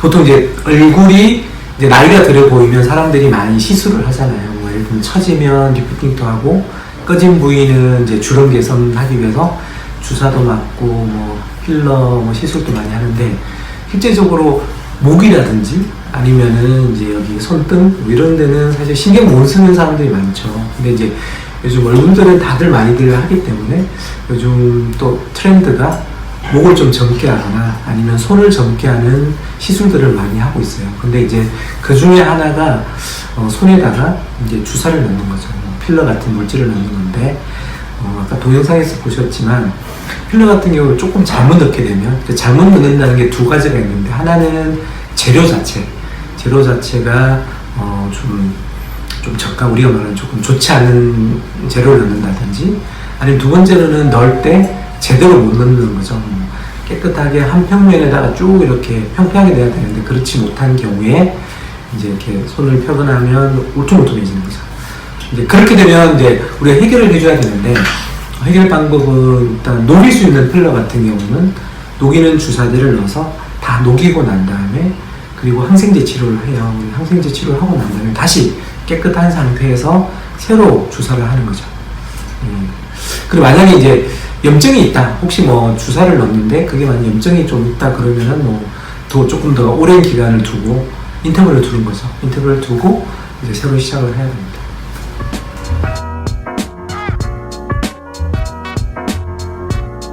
보통 이제 얼굴이 이제 나이가 들어 보이면 사람들이 많이 시술을 하잖아요. 뭐 예를 들면 처지면 리프팅도 하고 꺼진 부위는 이제 주름 개선하기 위해서 주사도 맞고 뭐 필러 뭐 시술도 많이 하는데 실제적으로 목이라든지 아니면은 이제 여기 손등 뭐 이런 데는 사실 신경 못 쓰는 사람들이 많죠. 근데 이제 요즘 얼굴들은 다들 많이들 하기 때문에 요즘 또 트렌드가 목을 좀 젊게 하거나 아니면 손을 젊게 하는 시술들을 많이 하고 있어요. 근데 이제 그 중에 하나가 어, 손에다가 이제 주사를 넣는 거죠. 뭐 필러 같은 물질을 넣는 건데 어, 아까 동영상에서 보셨지만 필러 같은 경우를 조금 잘못 넣게 되면 그 잘못 넣는다는 게 두 가지가 있는데 하나는 재료 자체 재료 자체가 어, 좀, 좀 저가 우리가 말하는 조금 좋지 않은 재료를 넣는다든지 아니면 두 번째로는 넣을 때 제대로 못 넣는 거죠. 뭐 깨끗하게 한 평면에다가 쭉 이렇게 평평하게 돼야 되는데 그렇지 못한 경우에 이제 이렇게 손을 펴근하면 울퉁불퉁해지는 거죠. 이제 그렇게 되면 이제 우리가 해결을 해줘야 되는데 해결 방법은 일단 녹일 수 있는 필러 같은 경우는 녹이는 주사제를 넣어서 다 녹이고 난 다음에 그리고 항생제 치료를 해요. 항생제 치료를 하고 난 다음에 다시 깨끗한 상태에서 새로 주사를 하는 거죠. 음. 그리고 만약에 이제 염증이 있다. 혹시 뭐 주사를 넣는데 그게 만약 염증이 좀 있다 그러면은 뭐 더 조금 더 오랜 기간을 두고 인터벌을 두는 거죠. 인터벌을 두고 이제 새로 시작을 해야 됩니다.